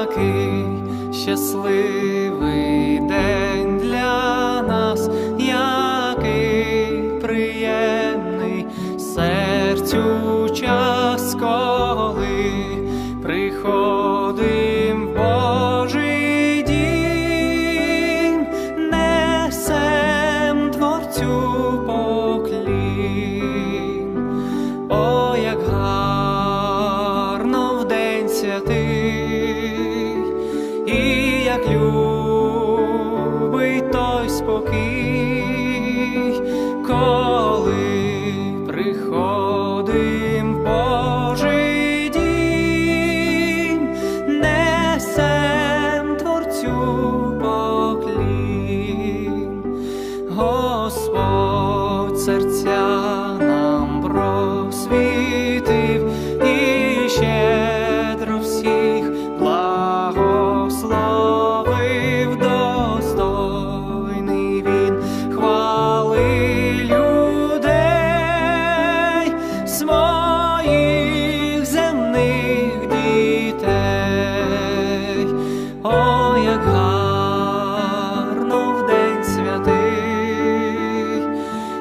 який щасливий день для нас, який приємний серцю час, як любить той спокій,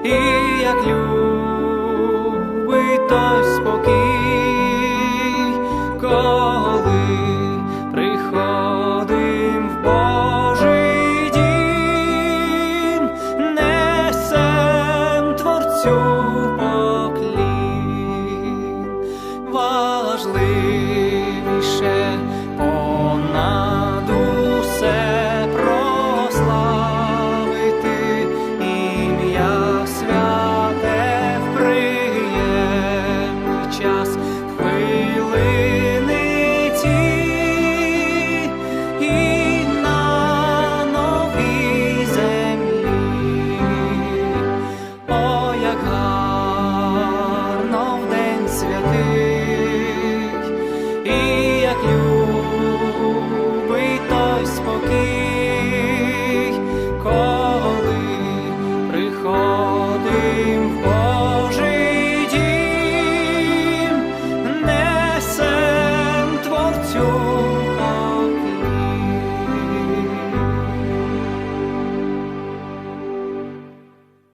і як любий той спокій, коли приходим в Божий дім, несем творцю поклін важливіше.